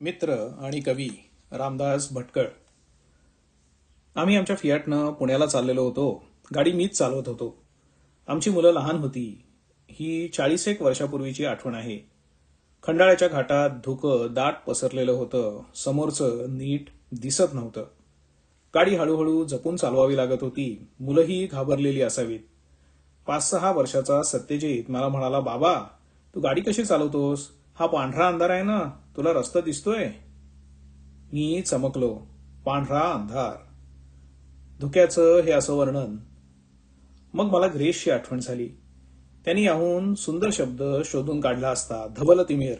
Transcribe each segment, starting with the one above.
मित्र आणि कवी रामदास भटकळ. आम्ही आमच्या फियाटनं पुण्याला चाललेलो होतो. गाडी मीच चालवत होतो. आमची मुलं लहान होती. ही चाळीस एक वर्षापूर्वीची आठवण आहे. खंडाळ्याच्या घाटात धुकं दाट पसरलेलं होतं. समोरचं नीट दिसत नव्हतं. गाडी हळूहळू जपून चालवावी लागत होती. मुलंही घाबरलेली असावीत. पाच सहा वर्षाचा सत्यजित मला म्हणाला बाबा तू गाडी कशी चालवतोस? हा पांढरा अंधार आहे ना. तुला रस्ता दिसतोय? मी चमकलो. पांढरा अंधार. धुक्याचं हे असं वर्णन. मग मला ग्रेसची आठवण झाली. त्यांनी याहून सुंदर शब्द शोधून काढला असता धबल तिमीर.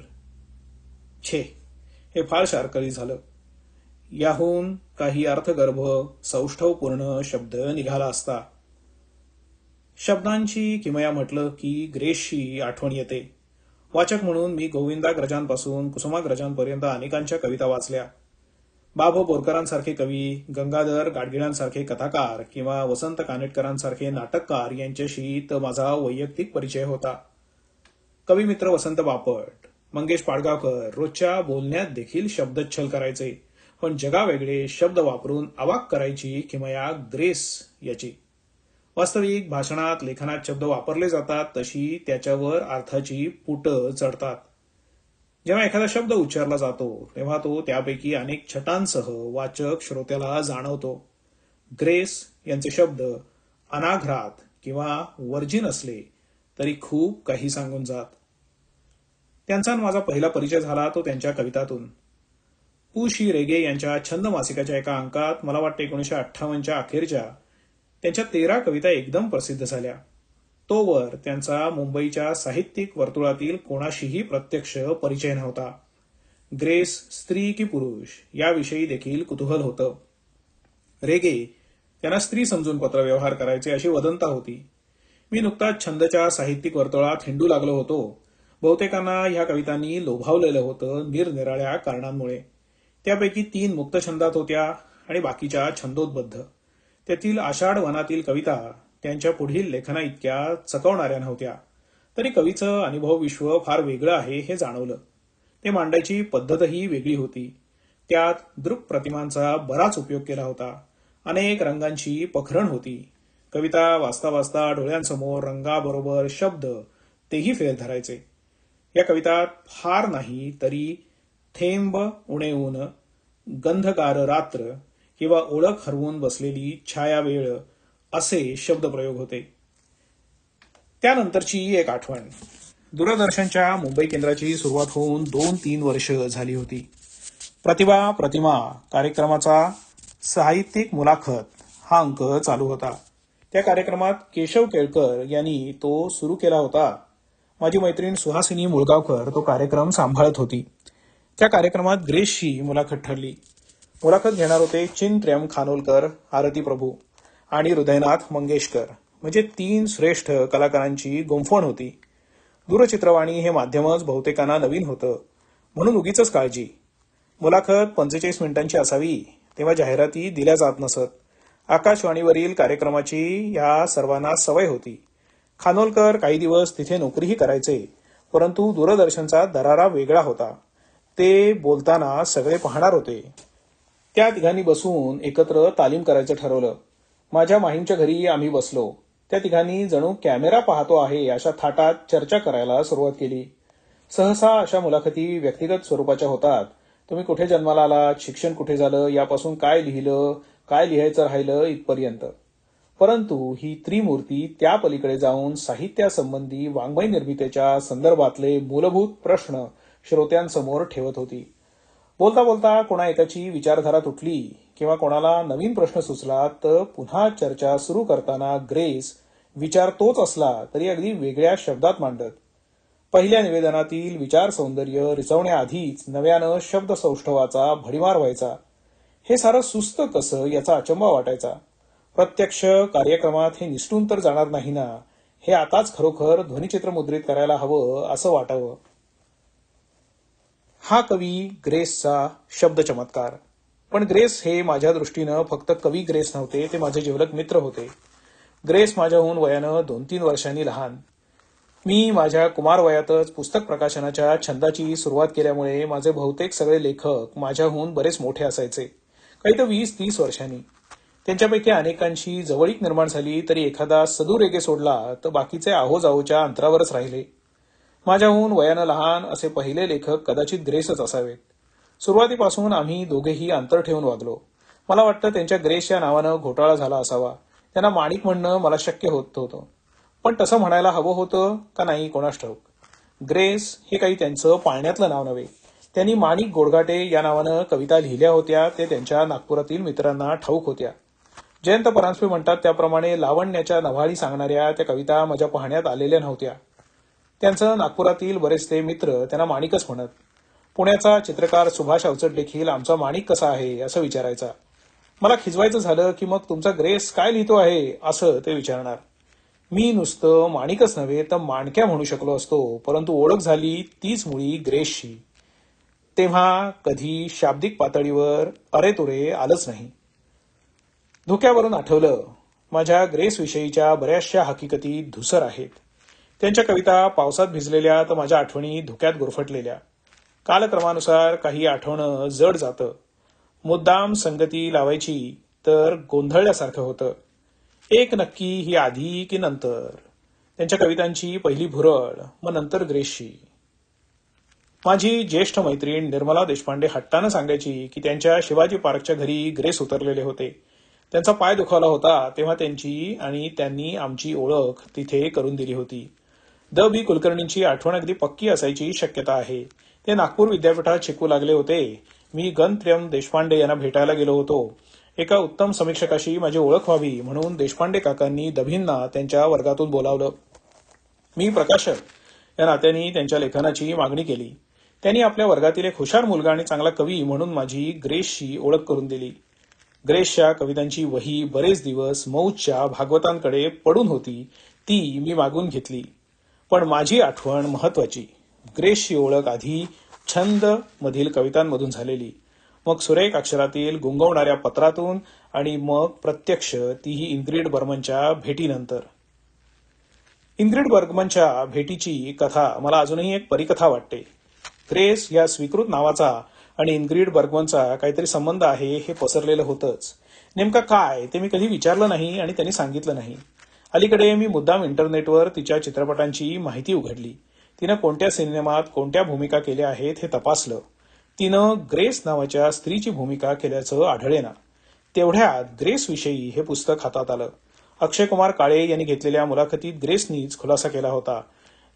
छे हे फार शारकरी झालं. याहून काही अर्थगर्भ सौष्ठवपूर्ण शब्द निघाला असता. शब्दांची किमया म्हटलं की ग्रेसची आठवण येते. वाचक म्हणून मी गोविंदाग्रजांपासून कुसुमाग्रजांपर्यंत अनेकांच्या कविता वाचल्या. बाभ बोरकरांसारखे कवी गंगाधर गाडगिळांसारखे कथाकार किंवा वसंत कानेटकरांसारखे नाटककार यांच्याशी तर माझा वैयक्तिक परिचय होता. कविमित्र वसंत बापट मंगेश पाडगावकर रोजच्या बोलण्यात देखील शब्दच्छल करायचे. पण जगावेगळे शब्द वापरून अवाक करायची किमया ग्रेस याची. वास्तविक भाषणात लेखनात शब्द वापरले जातात तशी त्याच्यावर अर्थाची पुटं चढतात. जेव्हा एखादा शब्द उच्चारला जातो तेव्हा तो त्यापैकी अनेक छटांसह वाचक श्रोत्याला जाणवतो. ग्रेस यांचे शब्द अनाघ्रात किंवा वर्जिन असले तरी खूप काही सांगून जात. त्यांचा माझा पहिला परिचय झाला तो त्यांच्या कवितातून. पु. शी. रेगे यांच्या छंद मासिकाच्या एका अंकात मला वाटतं एकोणीशे अठ्ठावन्नच्या अखेरच्या त्यांच्या तेरा कविता एकदम प्रसिद्ध झाल्या. तोवर त्यांचा मुंबईच्या साहित्यिक वर्तुळातील कोणाशीही प्रत्यक्ष परिचय नव्हता. ग्रेस स्त्री की पुरुष याविषयी देखील कुतूहल होतं. रेगे त्यांना स्त्री समजून पत्रव्यवहार करायचे अशी वदंता होती. मी नुकताच छंदच्या साहित्यिक वर्तुळात हिंडू लागलो होतो. बहुतेकांना ह्या कवितांनी लोभावलेलं होतं निरनिराळ्या कारणांमुळे. त्यापैकी तीन मुक्त छंदात होत्या आणि बाकीच्या छंदोद्बद्ध. त्यातील आषाढ वनातील कविता त्यांच्या पुढील लेखना इतक्या चकवणाऱ्या नव्हत्या. तरी कवीचं अनुभव विश्व फार वेगळं आहे हे जाणवलं. ते मांडायची पद्धतही वेगळी होती. त्यात दृक प्रतिमांचा बराच उपयोग केला होता. अनेक रंगांची पखरण होती. कविता वाचता वाचता डोळ्यांसमोर रंगाबरोबर शब्द तेही फेर धरायचे. या कवितात फार नाही तरी थेंब उणे ऊन गंधकार रात्र किंवा ओळख हरवून बसलेली छाया वेळ असे शब्दप्रयोग होते. त्यानंतरची एक आठवण. दूरदर्शनच्या मुंबई केंद्राची सुरुवात होऊन दोन तीन वर्ष झाली होती. प्रतिभा प्रतिमा कार्यक्रमाचा साहित्यिक मुलाखत हा अंक चालू होता. त्या कार्यक्रमात केशव केळकर यांनी तो सुरू केला होता. माझी मैत्रीण सुहासिनी मुळगावकर तो कार्यक्रम सांभाळत होती. त्या कार्यक्रमात ग्रेसची मुलाखत ठरली. मुलाखत घेणार होते चिंत्र्यम खानोलकर आरती प्रभू आणि हृदयनाथ मंगेशकर. म्हणजे तीन श्रेष्ठ कलाकारांची गुंफण होती. दूरचित्रवाणी हे माध्यमच बहुतेकांना नवीन होतं. म्हणून उगीच काळजी. मुलाखत पंचेचाळीस मिनिटांची असावी तेव्हा जाहिराती दिल्या जात नसत. आकाशवाणीवरील कार्यक्रमाची या सर्वांना सवय होती. खानोलकर काही दिवस तिथे नोकरीही करायचे परंतु दूरदर्शनचा दरारा वेगळा होता. ते बोलताना सगळे पाहणार होते. त्या तिघांनी बसून एकत्र तालीम करायचं ठरवलं. माझ्या माहीमच्या घरी आम्ही बसलो. त्या तिघांनी जणू कॅमेरा पाहतो आहे अशा थाटात चर्चा करायला सुरुवात केली. सहसा अशा मुलाखती व्यक्तिगत स्वरूपाच्या होतात. तुम्ही कुठे जन्माला आलात? शिक्षण कुठे झालं? यापासून काय लिहिलं? काय लिहायचं राहिलं इथपर्यंत? परंतु ही त्रिमूर्ती त्या पलीकडे जाऊन साहित्यासंबंधी वाङ्मय निर्मितीच्या संदर्भातले मूलभूत प्रश्न श्रोत्यांसमोर ठेवत होती. बोलता बोलता कोणा एकाची विचारधारा तुटली किंवा कोणाला नवीन प्रश्न सुचला तर पुन्हा चर्चा सुरू करताना ग्रेस विचार तोच असला तरी अगदी वेगळ्या शब्दात मांडत. पहिल्या निवेदनातील विचार सौंदर्य रिचवण्याआधीच नव्यानं शब्द सौष्ठवाचा भडीमार व्हायचा. हे सारं सुस्त कसं याचा अचंबा वाटायचा. प्रत्यक्ष कार्यक्रमात हे निष्ठून तर जाणार नाही ना हे आताच खरोखर ध्वनिचित्र मुद्रित करायला हवं असं वाटावं. हा कवी ग्रेसचा शब्द चमत्कार. पण ग्रेस हे माझ्या दृष्टीनं फक्त कवी ग्रेस नव्हते ते माझे जिवलग मित्र होते. ग्रेस माझ्याहून वयानं दोन तीन वर्षांनी लहान. मी माझ्या कुमार वयातच पुस्तक प्रकाशनाच्या छंदाची सुरुवात केल्यामुळे माझे बहुतेक सगळे लेखक माझ्याहून बरेच मोठे असायचे. काही तर वीस तीस वर्षांनी. त्यांच्यापैकी अनेकांशी जवळीक निर्माण झाली तरी एखादा सदुरेगे सोडला तर बाकीचे आहोजाहोच्या अंतरावरच राहिले. माझ्याहून वयानं लहान असे पहिले लेखक कदाचित ग्रेसच असावेत. सुरुवातीपासून आम्ही दोघेही अंतर ठेवून वागलो. मला वाटतं त्यांच्या ग्रेस या नावानं घोटाळा झाला असावा. त्यांना माणिक म्हणणं मला शक्य होत होतं. पण तसं म्हणायला हवं होतं का नाही कोणास ठाऊक. ग्रेस हे काही त्यांचं पाळण्यातलं नाव नव्हे. त्यांनी माणिक गोडगाटे या नावानं कविता लिहिल्या होत्या ते त्यांच्या नागपुरातील मित्रांना ठाऊक होत्या. जयंत परांजपे म्हणतात त्याप्रमाणे लावण्याच्या नव्हाळी सांगणाऱ्या त्या कविता माझ्या पाहण्यात आलेल्या नव्हत्या. त्यांचं नागपुरातील बरेचसे मित्र त्यांना माणिकच म्हणत पुण्याचा चित्रकार सुभाष अवचट देखील आमचा माणिक कसा आहे असं विचारायचा. मला खिजवायचं झालं की मग तुमचा ग्रेस काय लिहितो आहे असं ते विचारणार. मी नुसतं माणिकच नव्हे तर माणक्या म्हणू शकलो असतो परंतु ओळख झाली तीच मुळी ग्रेसशी तेव्हा कधी शाब्दिक पातळीवर अरे तुरे आलंच नाही. धोक्यावरून आठवलं माझ्या ग्रेसविषयीच्या बऱ्याचशा हकीकती धुसर आहेत. त्यांच्या कविता पावसात भिजलेल्या तर माझ्या आठवणी धुक्यात गुरफटलेल्या. कालक्रमानुसार काही आठवणं जड जातं. मुद्दाम संगती लावायची तर गोंधळल्यासारखं होतं. एक नक्की ही आधी की नंतर? त्यांच्या कवितांची पहिली भुरळ मग नंतर ग्रेसची. माझी ज्येष्ठ मैत्रीण निर्मला देशपांडे हट्टानं सांगायची की त्यांच्या शिवाजी पार्कच्या घरी ग्रेस उतरलेले होते. त्यांचा पाय दुखावला होता तेव्हा त्यांची आणि त्यांनी आमची ओळख तिथे करून दिली होती. द बी कुलकर्णींची आठवण अगदी पक्की असायची शक्यता आहे. ते नागपूर विद्यापीठात शिकू लागले होते. मी गणत्र्यम देशपांडे यांना भेटायला गेलो होतो. एका उत्तम समीक्षकाशी माझी ओळख व्हावी म्हणून देशपांडे काकांनी दभींना त्यांच्या वर्गातून बोलावलं. मी प्रकाशक या नात्याने त्यांच्या लेखनाची मागणी केली. त्यांनी आपल्या वर्गातील एक हुशार मुलगा आणि चांगला कवी म्हणून माझी ग्रेसशी ओळख करून दिली. ग्रेसच्या कवितांची वही बरेच दिवस मौजच्या भागवतांकडे पडून होती ती मी मागून घेतली. पण माझी आठवण महत्वाची. ग्रेसची ओळख आधी छंद मधील कवितांमधून झालेली. मग सुरेख अक्षरातील गुंगवणाऱ्या पत्रातून आणि मग प्रत्यक्ष तीही इंग्रिड बर्मनच्या भेटीनंतर. इंग्रिड बर्गमनच्या भेटीची कथा मला अजूनही एक परिकथा वाटते. ग्रेस या स्वीकृत नावाचा आणि इंग्रिड बर्गमनचा काहीतरी संबंध आहे हे पसरलेलं होतंच. नेमका काय ते मी कधी विचारलं नाही आणि त्यांनी सांगितलं नाही. अलीकडे मी मुद्दाम इंटरनेटवर तिच्या चित्रपटांची माहिती उघडली. तिनं कोणत्या सिनेमात कोणत्या भूमिका केल्या आहेत हे तपासलं. तिनं ग्रेस नावाच्या स्त्रीची भूमिका केल्याचं आढळेना. तेवढ्यात ग्रेसविषयी हे पुस्तक हातात आलं. अक्षय कुमार काळे यांनी घेतलेल्या मुलाखतीत ग्रेसनीच खुलासा केला होता.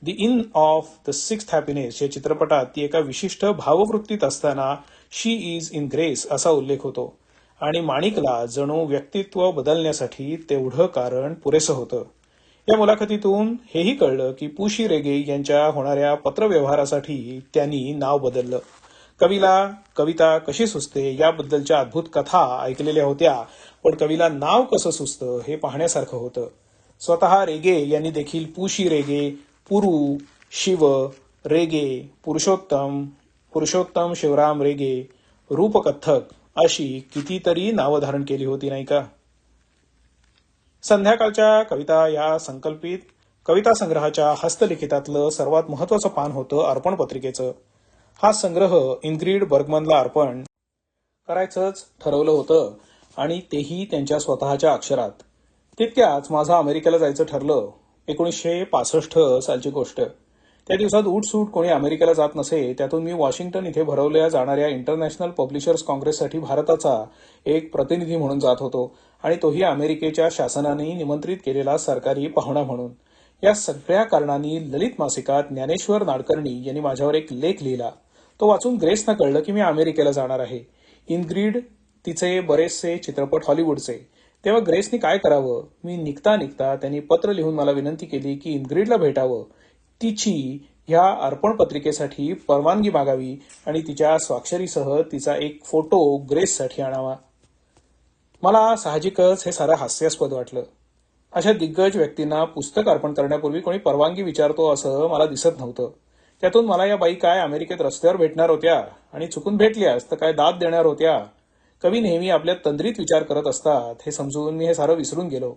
The inn of the six happiness या चित्रपटात ती एका विशिष्ट भाववृत्तीत असताना शी इज इन ग्रेस असा उल्लेख होतो. आणि माणिकला जणू व्यक्तित्व बदलण्यासाठी तेवढं कारण पुरेसं होतं. या मुलाखतीतून हेही कळलं की पुशी रेगे यांच्या होणाऱ्या पत्रव्यवहारासाठी त्यांनी नाव बदललं. कवीला कविता कशी सुचते याबद्दलच्या अद्भुत कथा ऐकलेल्या होत्या पण कवीला नाव कसं सुचतं हे पाहण्यासारखं होतं. स्वतः रेगे यांनी देखील पुशी रेगे पुरू शिव रेगे पुरुषोत्तम पुरुषोत्तम शिवराम रेगे रूपकथक अशी कितीतरी नावं धारण केली होती नाही का? संध्याकाळच्या कविता या संकल्पित कविता संग्रहाच्या हस्तलिखितातलं सर्वात महत्वाचं पान होतं अर्पण पत्रिकेचं. हा संग्रह इंग्रीड बर्गमनला अर्पण करायचंच ठरवलं होतं आणि तेही त्यांच्या स्वतःच्या अक्षरात. तितक्याच माझं अमेरिकेला जायचं ठरलं. एकोणीसशे पासष्ट सालची गोष्ट. त्या दिवसात उठसूट कोणी अमेरिकेला जात नसे त्यातून मी वॉशिंग्टन इथे भरवल्या जाणाऱ्या इंटरनॅशनल पब्लिशर्स काँग्रेससाठी भारताचा एक प्रतिनिधी म्हणून जात होतो आणि तोही अमेरिकेच्या शासनाने निमंत्रित केलेला सरकारी पाहुणा म्हणून. या सगळ्या कारणांनी ललित मासिकात ज्ञानेश्वर नाडकर्णी यांनी माझ्यावर एक लेख लिहिला. तो वाचून ग्रेसनं कळलं की मी अमेरिकेला जाणार आहे. इनग्रीड तिचे बरेचसे चित्रपट हॉलिवूडचे. तेव्हा ग्रेसनी काय करावं? मी निघता निघता त्यांनी पत्र लिहून मला विनंती केली की इनग्रीडला भेटावं. तिची ह्या अर्पण पत्रिकेसाठी परवानगी मागावी आणि तिच्या स्वाक्षरीसह तिचा एक फोटो ग्रेससाठी आणावा. मला साहजिकच हे सारं हास्यास्पद वाटलं. अशा दिग्गज व्यक्तींना पुस्तक अर्पण करण्यापूर्वी कोणी परवानगी विचारतो असं मला दिसत नव्हतं. त्यातून मला या बाई काय अमेरिकेत रस्त्यावर भेटणार होत्या आणि चुकून भेटल्यास तर काय दाद देणार होत्या? कवी नेहमी आपल्या तंद्रीत विचार करत असतात हे समजून मी हे सारं विसरून गेलो.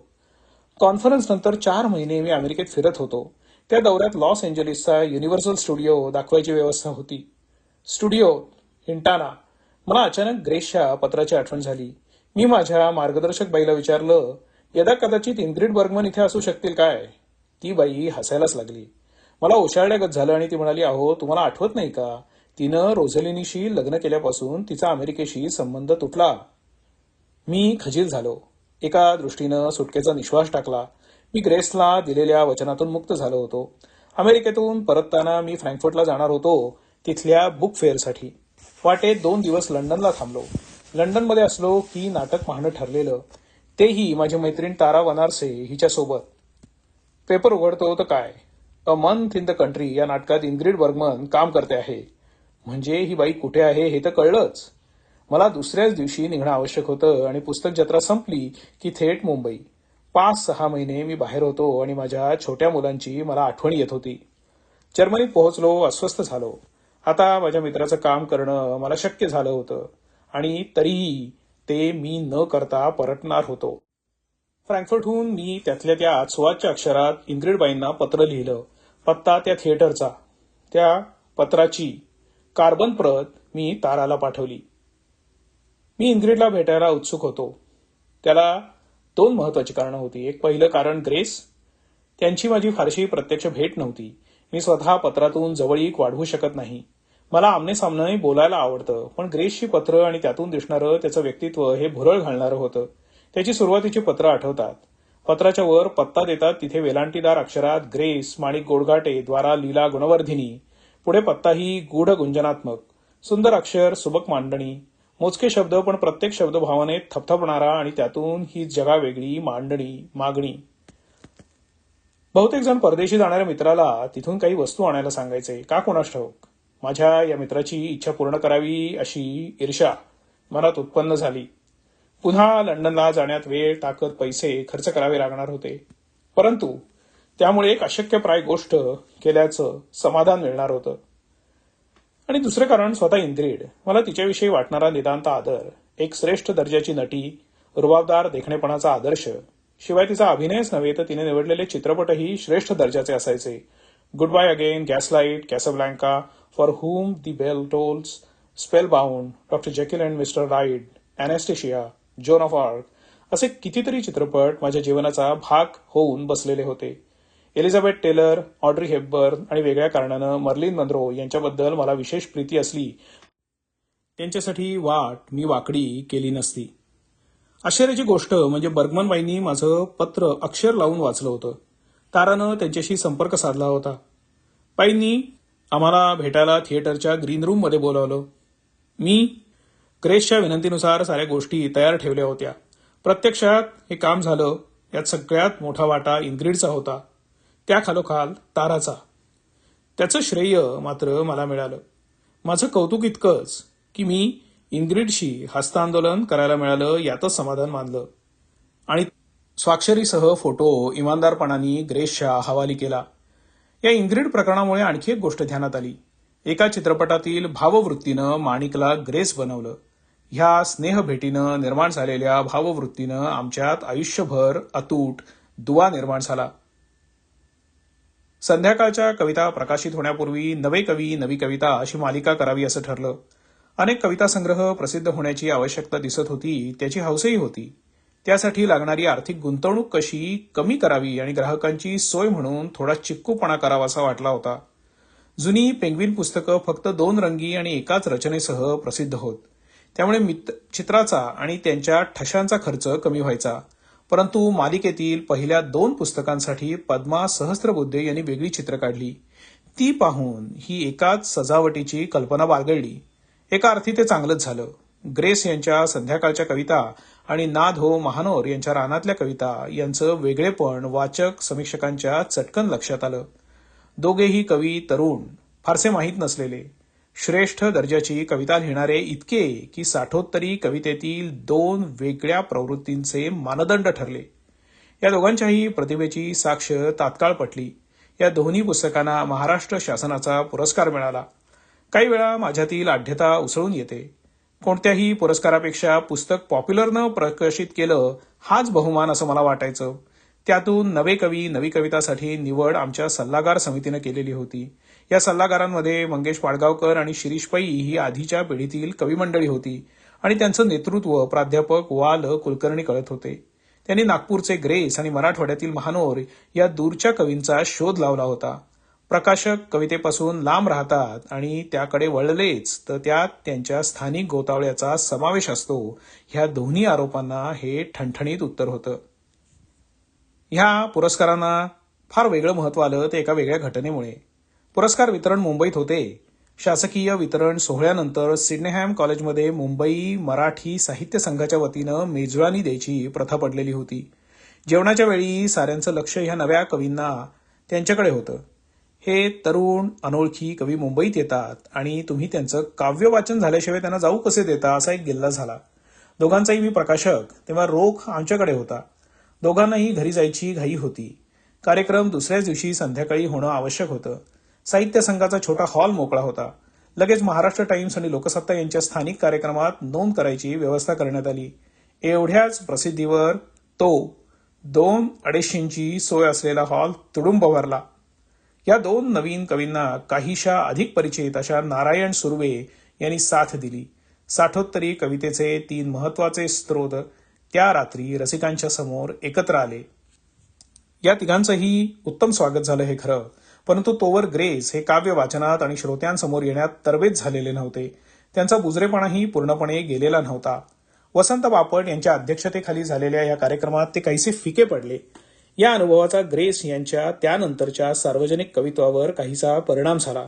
कॉन्फरन्स नंतर चार महिने मी अमेरिकेत फिरत होतो. त्या दौऱ्यात लॉस एंजलिसचा युनिव्हर्सल स्टुडिओ दाखवायची व्यवस्था होती. स्टुडिओ हिंटाना. मला अचानक ग्रेसच्या पत्राची आठवण झाली. मी माझ्या मार्गदर्शक बाईला विचारलं यदा कदाचित इंद्रिड बर्गमन इथे असू शकतील काय? ती बाई हसायलाच लागली. मला ओशाळल्यागत झालं आणि ती म्हणाली अहो तुम्हाला आठवत नाही का? तिनं रोझलिनीशी लग्न केल्यापासून तिचा अमेरिकेशी संबंध तुटला. मी खजील झालो. एका दृष्टीनं सुटकेचा निश्वास टाकला. मी ग्रेसला दिलेल्या वचनातून मुक्त झालो होतो. अमेरिकेतून परतताना मी फ्रँकफर्टला जाणार होतो तिथल्या बुक फेअरसाठी. वाटेत दोन दिवस लंडनला थांबलो. लंडनमध्ये असलो की नाटक पाहणं ठरलेलं. तेही माझी मैत्रीण तारा वनारसे हिच्यासोबत पेपर उघडतो तर काय? A month in the country या नाटकात इंग्रिड बर्गमन काम करते आहे. म्हणजे ही बाई कुठे आहे हे तर कळलंच. मला दुसऱ्याच दिवशी निघणं आवश्यक होतं आणि पुस्तक जत्रा संपली की थेट मुंबई. पाच सहा महिने मी बाहेर होतो आणि माझ्या छोट्या मुलांची मला आठवण येत होती. जर्मनीत पोहोचलो अस्वस्थ झालो. आता माझ्या मित्राचं काम करणं मला शक्य झालं होतं आणि तरीही ते मी न करता परतणार होतो. फ्रँकफर्टहून मी त्यातल्या त्या सुवाच्या अक्षरात इंग्रिडबाईंना पत्र लिहिलं. पत्ता त्या थिएटरचा. त्या पत्राची कार्बन प्रत मी ताराला पाठवली. मी इंग्रिडला भेटायला उत्सुक होतो. त्याला दोन महत्वाची कारणं होती. एक पहिलं कारण ग्रेस. त्यांची माझी फारशी प्रत्यक्ष भेट नव्हती. मी स्वतः पत्रातून जवळीक वाढवू शकत नाही. मला आमने सामने बोलायला आवडतं पण ग्रेसची पत्र आणि त्यातून दिसणारं त्याचं व्यक्तित्व हे भुरळ घालणारं होतं. त्याची सुरुवातीची पत्र आठवतात. पत्राच्या वर पत्ता देतात तिथे वेलांटीदार अक्षरात ग्रेस माणिक गोडघाटे द्वारा लीला गुणवर्धिनी. पुढे पत्ताही गूढ गुंजनात्मक. सुंदर अक्षर सुबक मांडणी. मोजके शब्द पण प्रत्येक शब्द भावनेत थपथपणारा आणि त्यातून ही जगा वेगळी मांडणी मागणी. बहुतेक जण परदेशी जाणाऱ्या मित्राला तिथून काही वस्तू आणायला सांगायचे का कोणास ठाऊक? माझ्या या मित्राची इच्छा पूर्ण करावी अशी ईर्षा मनात उत्पन्न झाली. पुन्हा लंडनला जाण्यात वेळ ताकद पैसे खर्च करावे लागणार होते. परंतु त्यामुळे एक अशक्यप्राय गोष्ट केल्याचं समाधान मिळणार होतं. आणि दुसरं कारण स्वतः इंद्रिड मला तिच्याविषयी वाटणारा निदांत आदर एक श्रेष्ठ दर्जाची नटी रुबाबदार देखणेपणाचा आदर्श शिवाय तिचा अभिनयच नव्हे तर तिने निवडलेले चित्रपटही श्रेष्ठ दर्जाचे असायचे. Good bye again gaslight Casablanca for whom the bell tolls spell bound doctor Jekyll and mister Hyde Anastasia Joan of Arc असे कितीतरी चित्रपट माझ्या जीवनाचा भाग होऊन बसलेले होते. एलिझाबेथ टेलर ऑड्री हेपबर्न आणि वेगळ्या कारणानं मर्लिन मनरो यांच्याबद्दल मला विशेष प्रीती असली त्यांच्यासाठी वाट मी वाकडी केली नसती. आश्चर्याची गोष्ट म्हणजे बर्गमनबाईंनी माझं पत्र अक्षर लावून वाचलं होतं. तारानं त्यांच्याशी संपर्क साधला होता. बाईंनी आम्हाला भेटायला थिएटरच्या ग्रीन रूममध्ये बोलावलं. मी ग्रेसच्या विनंतीनुसार साऱ्या गोष्टी तयार ठेवल्या होत्या. प्रत्यक्षात हे काम झालं यात सगळ्यात मोठा वाटा इंग्रिडचा होता. त्या खालोखाल ताराचा. त्याचं श्रेय मात्र मला मिळालं. माझं कौतुक इतकंच की मी इंग्रिडशी हस्तांदोलन करायला मिळालं यातच समाधान मानलं. आणि स्वाक्षरीसह फोटो इमानदारपणाने ग्रेसच्या हवाली केला. या इंग्रिड प्रकरणामुळे आणखी एक गोष्ट ध्यानात आली. एका चित्रपटातील भाववृत्तीनं माणिकला ग्रेस बनवलं. ह्या स्नेहभेटीनं निर्माण झालेल्या भाववृत्तीनं आमच्यात आयुष्यभर अतूट दुवा निर्माण झाला. संध्याकाळच्या कविता प्रकाशित होण्यापूर्वी नवे कवी नवी कविता अशी मालिका करावी असं ठरलं. अनेक कविता संग्रह प्रसिद्ध होण्याची आवश्यकता दिसत होती त्याची हौसही होती. त्यासाठी लागणारी आर्थिक गुंतवणूक कशी कमी करावी आणि ग्राहकांची सोय म्हणून थोडा चिक्कूपणा करावासा वाटला होता. जुनी पेंग्विन पुस्तकं फक्त दोन रंगी आणि एकाच रचनेसह प्रसिद्ध होत. त्यामुळे चित्राचा आणि त्यांच्या ठशांचा खर्च कमी व्हायचा. परंतु मालिकेतील पहिल्या दोन पुस्तकांसाठी पद्मा सहस्त्रबुद्धे यांनी वेगळी चित्र काढली. ती पाहून ही एकाच सजावटीची कल्पना बाळगळली एका अर्थी ते चांगलंच झालं. ग्रेस यांच्या संध्याकाळच्या कविता आणि नाद हो महानोर यांच्या रानातल्या कविता यांचं वेगळेपण वाचक समीक्षकांच्या चटकन लक्षात आलं. दोघेही कवी तरुण फारसे माहीत नसलेले. श्रेष्ठ दर्जाची कविता लिहिणारे इतके की साठोत्तरी कवितेतील दोन वेगळ्या प्रवृत्तींचे मानदंड ठरले. या दोघांच्याही प्रतिभेची साक्ष तात्काळ पटली. या दोन्ही पुस्तकांना महाराष्ट्र शासनाचा पुरस्कार मिळाला. काही वेळा माझ्यातील आढ्यता उसळून येते. कोणत्याही पुरस्कारापेक्षा पुस्तक पॉप्युलरनं प्रकाशित केलं हाच बहुमान असं मला वाटायचं. त्यातून नवे कवी नवी कवितासाठी निवड आमच्या सल्लागार समितीनं केलेली होती. या सल्लागारांमध्ये मंगेश पाडगावकर आणि शिरीष पै ही आधीच्या पिढीतील कवी मंडळी होती आणि त्यांचं नेतृत्व प्राध्यापक वाल कुलकर्णी करत होते. त्यांनी नागपूरचे ग्रेस आणि मराठवाड्यातील महानोर या दूरच्या कवींचा शोध लावला होता. प्रकाशक कवितेपासून लांब राहतात आणि त्याकडे वळलेच तर त्यात त्यांच्या स्थानिक गोतावळ्याचा समावेश असतो. ह्या दोन्ही आरोपांना हे ठणठणीत उत्तर होतं. ह्या पुरस्कारांना फार वेगळं महत्त्व आलं ते एका वेगळ्या घटनेमुळे. पुरस्कार वितरण मुंबईत होते. शासकीय वितरण सोहळ्यानंतर सिडनेहॅम कॉलेजमध्ये मुंबई मराठी साहित्य संघाच्या वतीनं मेजवानी द्यायची प्रथा पडलेली होती. जेवणाच्या वेळी साऱ्यांचं लक्ष ह्या नव्या कवींना त्यांच्याकडे होतं. हे तरुण अनोळखी कवी मुंबईत येतात आणि तुम्ही त्यांचं काव्य वाचन झाल्याशिवाय त्यांना जाऊ कसे देता असा एक गिल्ला झाला. दोघांचाही मी प्रकाशक तेव्हा रोख आमच्याकडे होता. दोघांनाही घरी जायची घाई होती. कार्यक्रम दुसऱ्याच दिवशी संध्याकाळी होणं आवश्यक होतं. साहित्य संघाचा छोटा हॉल मोकळा होता. लगेच महाराष्ट्र टाइम्स आणि लोकसत्ता यांच्या स्थानिक कार्यक्रमात नोंद करायची व्यवस्था करण्यात आली. एवढ्याच प्रसिद्धीवर तो दोन अडीचशेंची सोय असलेला हॉल तुडुंब भरला. या दोन नवीन कवींना काहीशा अधिक परिचित अशा नारायण सुर्वे यांनी साथ दिली. साठोत्तरी कवितेचे तीन महत्त्वाचे स्रोत त्या रात्री रसिकांच्या समोर एकत्र आले. या तिघांचंही उत्तम स्वागत झालं हे खरं. परंतु तोवर ग्रेस हे काव्य वाचनात आणि श्रोत्यांसमोर येण्यात तरबेज झालेले नव्हते. त्यांचा बुजरेपणाही पूर्णपणे गेलेला नव्हता. वसंत बापट यांच्या अध्यक्षतेखाली झालेल्या या कार्यक्रमात ते काहीसे फिके पडले? या अनुभवाचा ग्रेस यांच्या त्यानंतरच्या सार्वजनिक कवित्वावर काहीसा परिणाम झाला.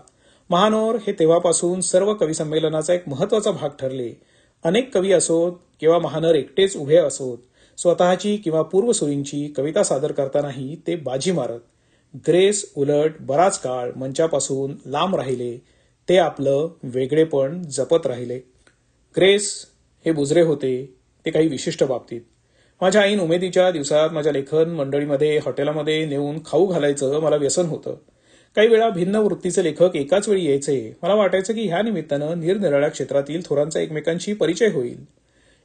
महानोर हे तेव्हापासून सर्व कवी संमेलनाचा एक महत्त्वाचा भाग ठरले. अनेक कवी असोत किंवा महानर एकटेच उभे असोत. स्वतःची किंवा पूर्वसुरींची कविता सादर करतानाही ते बाजी मारत. ग्रेस उलट बराच काळ मंचापासून लांब राहिले ते आपलं वेगळेपण जपत राहिले. ग्रेस हे बुजरे होते ते काही विशिष्ट बाबतीत. माझ्या आईन उमेदीच्या दिवसात माझ्या लेखन मंडळीमध्ये हॉटेलामध्ये नेऊन खाऊ घालायचं मला व्यसन होतं. काही वेळा भिन्न वृत्तीचे लेखक एकाच वेळी यायचे. मला वाटायचं की ह्या निमित्तानं निरनिराळ्या क्षेत्रातील थोरांचा एकमेकांशी परिचय होईल.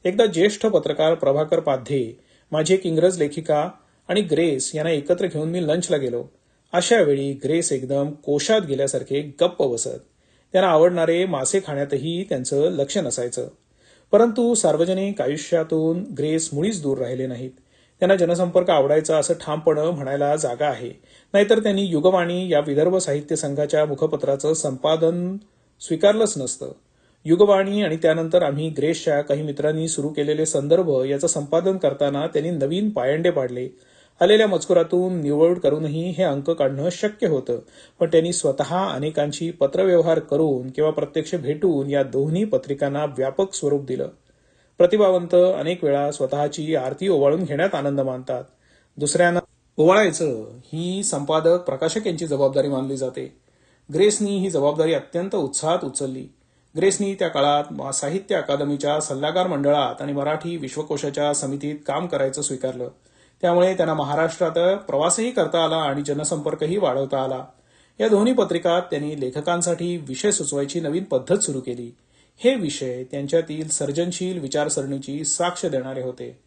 एकदा ज्येष्ठ पत्रकार प्रभाकर पाध्ये माझी एक इंग्रज लेखिका आणि ग्रेस यांना एकत्र घेऊन मी लंचला गेलो. अशा वेळी ग्रेस एकदम कोशात गेल्यासारखे गप्प बसत. त्यांना आवडणारे मासे खाण्यातही त्यांचं लक्ष नसायचं. परंतु सार्वजनिक आयुष्यातून ग्रेस मुळीच दूर राहिले नाहीत. त्यांना जनसंपर्क आवडायचा असं ठामपणं म्हणायला जागा आहे. नाहीतर त्यांनी युगवाणी या विदर्भ साहित्य संघाच्या मुखपत्राचं संपादन स्वीकारलंच नसतं. युगवाणी आणि त्यानंतर आम्ही ग्रेसच्या काही मित्रांनी सुरू केलेले संदर्भ याचं संपादन करताना त्यांनी नवीन पायंडे पाडले. आलेल्या मजकुरातून निवड करूनही हे अंक काढणं शक्य होतं. पण त्यांनी स्वतः अनेकांशी पत्रव्यवहार करून किंवा प्रत्यक्ष भेटून या दोन्ही पत्रिकांना व्यापक स्वरूप दिलं. प्रतिभावंत अनेक वेळा स्वतःची आरती ओवाळून घेण्यात आनंद मानतात. दुसऱ्यांना ओवाळायचं ही संपादक प्रकाशक यांची जबाबदारी मानली जाते. ग्रेसनी ही जबाबदारी अत्यंत उत्साहात उचलली. ग्रेसनी त्या काळात साहित्य अकादमीच्या सल्लागार मंडळात आणि मराठी विश्वकोशाच्या समितीत काम करायचं स्वीकारलं. त्यामुळे त्यांना महाराष्ट्रात प्रवासही करता आला आणि जनसंपर्कही वाढवता आला. या दोन्ही पत्रिकात त्यांनी लेखकांसाठी विषय सुचवायची नवीन पद्धत सुरू केली. हे विषय त्यांच्यातील सर्जनशील विचारसरणीची साक्ष देणारे होते.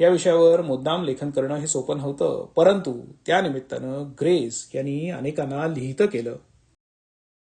या विषयावर मुद्दाम लेखन करणं हे सोपं नव्हतं परंतु त्यानिमित्तानं ग्रेस यांनी अनेकांना लिहितं केलं.